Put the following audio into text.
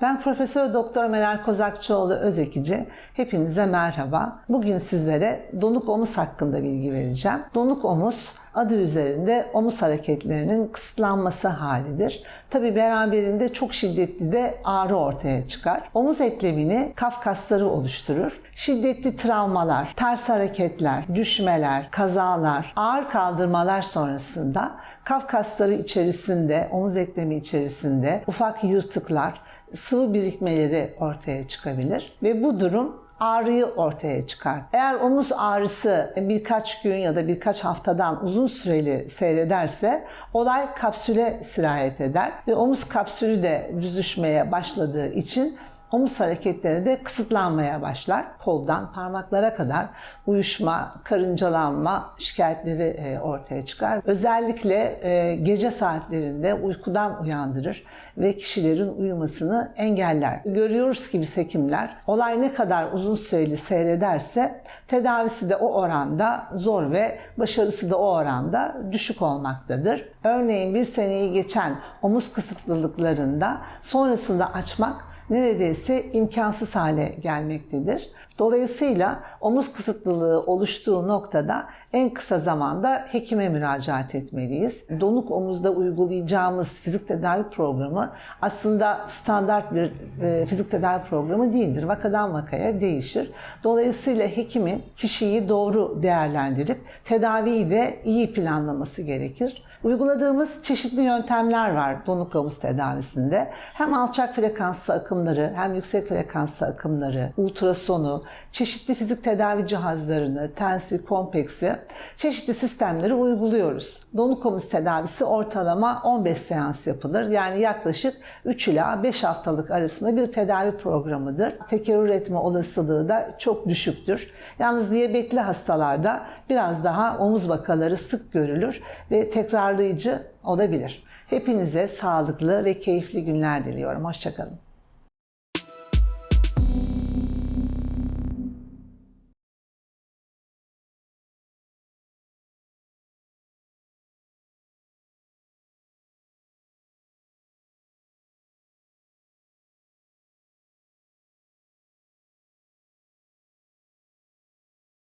Ben Profesör Doktor Meral Kozakçıoğlu Özekici. Hepinize merhaba. Bugün sizlere donuk omuz hakkında bilgi vereceğim. Donuk omuz adı üzerinde omuz hareketlerinin kısıtlanması halidir. Tabi beraberinde çok şiddetli de ağrı ortaya çıkar. Omuz eklemini kaf kasları oluşturur. Şiddetli travmalar, ters hareketler, düşmeler, kazalar, ağır kaldırmalar sonrasında kaf kasları içerisinde, omuz eklemi içerisinde ufak yırtıklar, sıvı birikmeleri ortaya çıkabilir ve bu durum ağrıyı ortaya çıkar. Eğer omuz ağrısı birkaç gün ya da birkaç haftadan uzun süreli seyrederse olay kapsüle sirayet eder ve omuz kapsülü de büzüşmeye başladığı için omuz hareketleri de kısıtlanmaya başlar. Koldan parmaklara kadar uyuşma, karıncalanma şikayetleri e, ortaya çıkar. Özellikle e, gece saatlerinde uykudan uyandırır ve kişilerin uyumasını engeller. Görüyoruz ki biz hekimler olay ne kadar uzun süreli seyrederse tedavisi de o oranda zor ve başarısı da o oranda düşük olmaktadır. Örneğin bir seneyi geçen omuz kısıtlılıklarında sonrasında açmak neredeyse imkansız hale gelmektedir. Dolayısıyla omuz kısıtlılığı oluştuğu noktada en kısa zamanda hekime müracaat etmeliyiz. Donuk omuzda uygulayacağımız fizik tedavi programı aslında standart bir e, fizik tedavi programı değildir. Vakadan vakaya değişir. Dolayısıyla hekimin kişiyi doğru değerlendirip tedaviyi de iyi planlaması gerekir. Uyguladığımız çeşitli yöntemler var donuk omuz tedavisinde. Hem alçak frekanslı akımları hem yüksek frekanslı akımları, ultrasonu, çeşitli fizik tedavi cihazlarını, tensi, kompleksi, çeşitli sistemleri uyguluyoruz. Donuk omuz tedavisi ortalama 15 seans yapılır. Yani yaklaşık 3 ila 5 haftalık arasında bir tedavi programıdır. Tekerrür etme olasılığı da çok düşüktür. Yalnız diyabetli hastalarda biraz daha omuz vakaları sık görülür ve tekrarlayıcı olabilir. Hepinize sağlıklı ve keyifli günler diliyorum. Hoşçakalın.